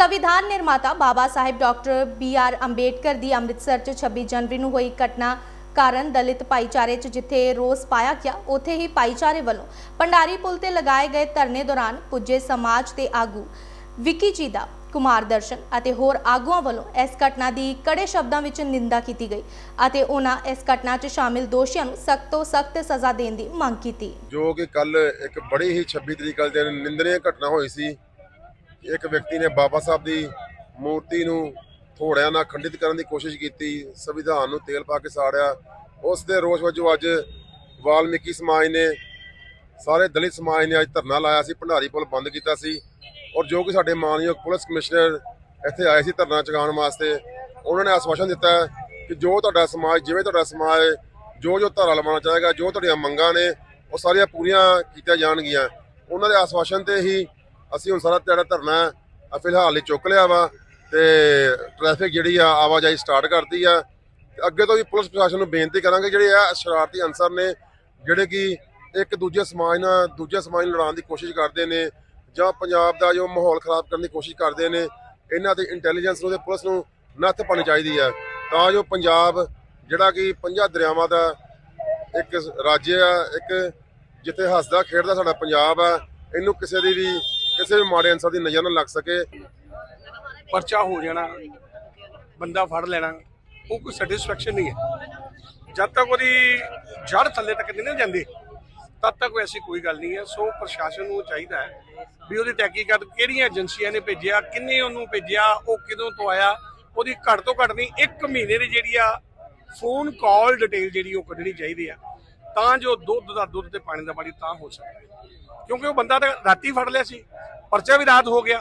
ਸੰਵਿਧਾਨ ਨਿਰਮਾਤਾ Baba Sahib doctor B R Ambedkar ਦੀ ਅੰਮ੍ਰਿਤਸਰ 'ਚ 26 ਜਨਵਰੀ ਨੂੰ ਹੋਈ ਘਟਨਾ ਕਾਰਨ ਦਲਿਤ ਭਾਈਚਾਰੇ 'ਚ ਜਿੱਥੇ ਰੋਸ ਪਾਇਆ ਗਿਆ, ਉੱਥੇ ਹੀ ਭਾਈਚਾਰੇ ਵੱਲੋਂ ਪੰਡਾਰੀ ਪੁਲ ਤੇ ਲਗਾਏ ਗਏ ਧਰਨੇ ਦੌਰਾਨ ਪੁੱਜੇ ਸਮਾਜ ਦੇ ਆਗੂ ਵਿੱਕੀ ਜੀ ਦਾ, ਕੁਮਾਰ ਦਰਸ਼ਨ ਅਤੇ ਹੋਰ ਆਗੂਆਂ ਵੱਲੋਂ ਇਸ ਘਟਨਾ ਦੀ ਕੜੇ ਸ਼ਬਦਾਂ ਵਿੱਚ ਨਿੰਦਾ ਕੀਤੀ ਗਈ ਅਤੇ ਉਹਨਾਂ ਇਸ ਘਟਨਾ 'ਚ ਸ਼ਾਮਿਲ ਦੋਸ਼ੀਆਂ ਨੂੰ ਸਖਤ ਤੋਂ ਸਖਤ ਸਜ਼ਾ ਦੇਣ ਦੀ ਮੰਗ ਕੀਤੀ। ਜੋ ਕਿ ਕੱਲ ਇੱਕ ਬੜੀ ਹੀ 26 ਤਰੀਕ ਵਾਲੇ ਦਿਨ ਨਿੰਦਨੀय ਘਟਨਾ ਹੋਈ ਸੀ। ਇੱਕ ਵਿਅਕਤੀ ਨੇ ਬਾਬਾ ਸਾਹਿਬ ਦੀ ਮੂਰਤੀ ਨੂੰ ਥੋੜਿਆਂ ਨਾਲ ਖੰਡਿਤ ਕਰਨ ਦੀ ਕੋਸ਼ਿਸ਼ ਕੀਤੀ, ਸੰਵਿਧਾਨ ਨੂੰ ਤੇਲ ਪਾ ਕੇ ਸਾੜਿਆ। ਉਸ ਦੇ ਰੋਸ ਵਜੋਂ ਅੱਜ ਵਾਲਮੀਕੀ ਸਮਾਜ ਨੇ ਸਾਰੇ ਦਲਿਤ ਸਮਾਜ ਨੇ ਅੱਜ ਧਰਨਾ ਲਾਇਆ ਸੀ, ਭੰਡਾਰੀ ਪੁਲ ਬੰਦ ਕੀਤਾ ਸੀ ਔਰ ਜੋ ਕਿ ਸਾਡੇ ਮਾਨਯੋਗ ਪੁਲਿਸ ਕਮਿਸ਼ਨਰ ਇੱਥੇ ਆਏ ਸੀ ਧਰਨਾ ਚੁਕਾਉਣ ਵਾਸਤੇ, ਉਹਨਾਂ ਨੇ ਆਸ਼ਵਾਸਨ ਦਿੱਤਾ ਕਿ ਜੋ ਤੁਹਾਡਾ ਸਮਾਜ, ਜਿਵੇਂ ਤੁਹਾਡਾ ਸਮਾਜ, ਜੋ ਜੋ ਧਾਰਾ ਲਵਾਉਣਾ ਚਾਹੇਗਾ, ਜੋ ਤੁਹਾਡੀਆਂ ਮੰਗਾਂ ਨੇ, ਉਹ ਸਾਰੀਆਂ ਪੂਰੀਆਂ ਕੀਤੀਆਂ ਜਾਣਗੀਆਂ। ਉਹਨਾਂ ਦੇ ਆਸ਼ਵਾਸਨ ਤੇ ਹੀ ਅਸੀਂ ਹੁਣ ਸਾਰਾ ਜਿਹੜਾ ਧਰਨਾ ਆ ਫਿਲਹਾਲ ਹੀ ਚੁੱਕ ਲਿਆ ਵਾ ਤੇ ਟ੍ਰੈਫਿਕ ਜਿਹੜੀ ਆ, ਆਵਾਜਾਈ ਸਟਾਰਟ ਕਰਤੀ ਆ। ਤੇ ਅੱਗੇ ਤੋਂ ਵੀ ਪੁਲਿਸ ਪ੍ਰਸ਼ਾਸਨ ਨੂੰ ਬੇਨਤੀ ਕਰਾਂਗੇ, ਜਿਹੜੇ ਆ ਸ਼ਰਾਰਤੀ ਅਨਸਰ ਨੇ, ਜਿਹੜੇ ਕਿ ਇੱਕ ਦੂਜੇ ਸਮਾਜ ਨਾਲ, ਦੂਜੇ ਸਮਾਜ ਨੂੰ ਲੜਾਉਣ ਦੀ ਕੋਸ਼ਿਸ਼ ਕਰਦੇ ਨੇ ਜਾਂ ਪੰਜਾਬ ਦਾ ਜੋ ਮਾਹੌਲ ਖਰਾਬ ਕਰਨ ਦੀ ਕੋਸ਼ਿਸ਼ ਕਰਦੇ ਨੇ, ਇਹਨਾਂ ਤੇ ਇੰਟੈਲੀਜੈਂਸ ਨੂੰ ਤੇ ਪੁਲਿਸ ਨੂੰ ਨੱਥ ਪਾਣੀ ਚਾਹੀਦੀ ਹੈ ਤਾਂ ਜੋ ਪੰਜਾਬ, ਜਿਹੜਾ ਕਿ ਪੰਜਾਂ ਦਰਿਆਵਾਂ ਦਾ ਇੱਕ ਰਾਜ ਆ, ਇੱਕ ਜਿੱਥੇ ਹੱਸਦਾ ਖੇਡਦਾ ਸਾਡਾ ਪੰਜਾਬ ਆ, ਇਹਨੂੰ ਕਿਸੇ ਦੀ ਵੀ ਕਿਸੇ ਵੀ ਮਾੜੇ ਅਨਸਰ ਦੀ ਨਜ਼ਰ ਨਾ ਲੱਗ ਸਕੇ। ਪਰਚਾ ਹੋ ਜਾਣਾ, ਬੰਦਾ ਫੜ ਲੈਣਾ, ਉਹ ਕੋਈ ਸੈਟੀਸਫੈਕਸ਼ਨ ਨਹੀਂ ਹੈ। ਜਦ ਤੱਕ ਉਹਦੀ ਜੜ ਥੱਲੇ ਤੱਕ ਨਹੀਂ ਨਾ ਜਾਂਦੀ, ਤਦ ਤੱਕ ਐਸੀ ਕੋਈ ਗੱਲ ਨਹੀਂ ਹੈ। ਸੋ ਪ੍ਰਸ਼ਾਸਨ ਨੂੰ ਚਾਹੀਦਾ ਹੈ ਵੀ ਉਹਦੀ ਤਹਿਕੀਕਾਤ ਕਿਹੜੀਆਂ ਏਜੰਸੀਆਂ ਨੇ ਭੇਜਿਆ, ਕਿੰਨੇ ਉਹਨੂੰ ਭੇਜਿਆ, ਉਹ ਕਿਦੋਂ ਤੋਂ ਆਇਆ, ਉਹਦੀ ਘੱਟ ਤੋਂ ਘੱਟ ਨਹੀਂ 1 ਮਹੀਨੇ ਦੀ ਜਿਹੜੀ ਆ ਫੋਨ ਕਾਲ ਡਿਟੇਲ ਜਿਹੜੀ ਉਹ ਕੱਢਣੀ ਚਾਹੀਦੀ ਆ। ਤਾਂ ਜੋ ਦੁੱਧ ਦਾ ਦੁੱਧ ਤੇ ਪਾਣੀ ਦਾ ਪਾਣੀ ਤਾਂ ਹੋ ਸਕੇ। ਕਿਉਂਕਿ ਉਹ ਬੰਦਾ ਤਾਂ ਰਾਤੀ ਫੜ ਲਿਆ ਸੀ। ਪਰਚਾ ਵੀ ਰਾਤ ਹੋ ਗਿਆ।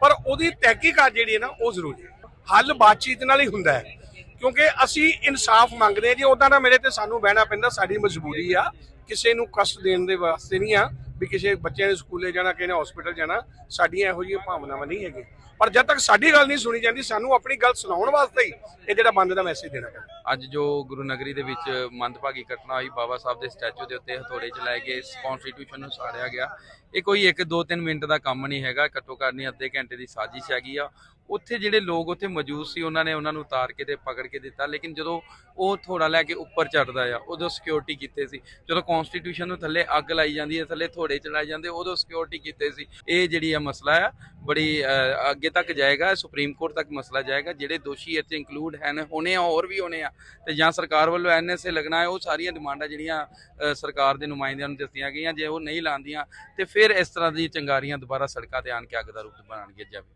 ਪਰ ਉਹਦੀ ਤਹਿਕੀਕਾਤ ਜਿਹੜੀ ਹੈ ਨਾ, ਉਹ ਜ਼ਰੂਰੀ ਹੈ। ਹੱਲ ਬਾਤਚੀਤ ਨਾਲ ਹੀ ਹੁੰਦਾ ਹੈ। ਕਿਉਂਕਿ ਅਸੀਂ ਇਨਸਾਫ ਮੰਗਦੇ ਹਾਂ ਜੀ ਉਦਾਂ ਦਾ ਮੇਰੇ ਤੇ ਸਾਨੂੰ ਬਹਿਣਾ ਪੈਂਦਾ, ਸਾਡੀ ਮਜਬੂਰੀ ਆ। ਕਿਸੇ ਨੂੰ ਕਸ਼ਟ ਦੇਣ ਦੇ ਵਾਸਤੇ ਨਹੀਂ ਆ ਵੀ ਕਿਸੇ ਬੱਚਿਆਂ ਨੇ ਸਕੂਲੇ ਜਾਣਾ, ਕਿਸੇ ਨੇ ਹਸਪੀਟਲ ਜਾਣਾ। ਸਾਡੀਆਂ ਇਹੋ ਜਿਹੀਆਂ ਭਾਵਨਾਵਾਂ ਨਹੀਂ ਹੈਗੀਆਂ। ਪਰ ਜਦ ਤੱਕ ਸਾਡੀ ਗੱਲ ਨਹੀਂ ਸੁਣੀ ਜਾਂਦੀ, ਸਾਨੂੰ ਆਪਣੀ ਗੱਲ ਸੁਣਾਉਣ ਵਾਸਤੇ ਹੀ ਇਹ ਜਿਹੜਾ ਬੰਦ ਦਾ ਮੈਸੇਜ ਦੇਣਾ ਪੈਂਦਾ। ਅੱਜ ਜੋ ਗੁਰੂ ਨਗਰੀ ਦੇ ਵਿੱਚ ਮੰਦਭਾਗੀ ਘਟਨਾ ਹੋਈ, ਬਾਬਾ ਸਾਹਿਬ ਦੇ ਸਟੈਚੂ ਦੇ ਉੱਤੇ ਹਥੌੜੇ ਚਲਾਏ ਗਏ ਕਨਸਟੀਟਿਊਸ਼ਨ ਨੂੰ ਸਾੜਿਆ ਗਿਆ। ਇਹ ਕੋਈ 1 2 3 ਮਿੰਟ ਦਾ ਕੰਮ ਨਹੀਂ ਹੈਗਾ, ਘੱਟੋ ਘੱਟ ਨਹੀਂ, ਅੱਧੇ ਘੰਟੇ ਦੀ ਸਾਜ਼ਿਸ਼ ਹੈਗੀ ਆ। ਉੱਥੇ ਜਿਹੜੇ ਲੋਕ ਉੱਥੇ ਮੌਜੂਦ ਸੀ, ਉਹਨਾਂ ਨੇ ਉਹਨਾਂ ਨੂੰ ਉਤਾਰ ਕੇ ਤੇ ਪਕੜ ਕੇ ਦਿੱਤਾ। ਲੇਕਿਨ ਜਦੋਂ ਉਹ ਥੋੜਾ ਲੈ ਕੇ ਉੱਪਰ ਚੜਦਾ ਆ, ਉਦੋਂ ਸਿਕਿਉਰਿਟੀ ਕੀਤੇ ਸੀ। ਜਦੋਂ ਕਨਸਟੀਟਿਊਸ਼ਨ ਨੂੰ ਥੱਲੇ ਅੱਗ ਲਾਈ ਜਾਂਦੀ ਹੈ, ਥੱਲੇ ਥੋੜੇ ਚਲਾਏ ਜਾਂਦੇ, ਉਦੋਂ ਸਿਕਿਉਰਿਟੀ ਕੀਤੇ ਸੀ। ਇਹ ਜਿਹੜੀ ਆ ਮਸਲਾ ਆ, ਬੜੀ ਅੱਗੇ ਤੱਕ ਜਾਏਗਾ, ਸੁਪਰੀਮ ਕੋਰਟ ਤੱਕ ਮਸਲਾ ਜਾਏਗਾ। ਜਿਹੜੇ ਦੋਸ਼ੀ ਇੱਥੇ ਇਨਕਲੂਡ ਹਨ, ਹੋਣੇ ਆ, ਹੋਰ ਵੀ ਹੋਣੇ ਆ, ਤੇ ਜਾਂ ਸਰਕਾਰ ਵੱਲੋਂ ਐਨਐਸਏ ਲੱਗਣਾ ਹੈ, ਉਹ ਸਾਰੀਆਂ ਡਿਮਾਂਡਾਂ ਜਿਹੜੀਆਂ ਸਰਕਾਰ ਦੇ ਨੁਮਾਇੰਦਿਆਂ ਨੂੰ ਦਿੱਤੀਆਂ ਗਈਆਂ। ਜੇ ਉਹ ਨਹੀਂ ਲਾਉਂਦੀਆਂ, ਤੇ ਫਿਰ ਇਸ ਤਰ੍ਹਾਂ ਦੀ ਚੰਗਾਰੀਆਂ ਦੁਬਾਰਾ ਸੜਕਾਂ ਤੇ ਆਣ ਕੇ ਅੱਗ ਦਾ ਰੂਪ ਬਣਾਉਣਗੇ ਜਾਵੇ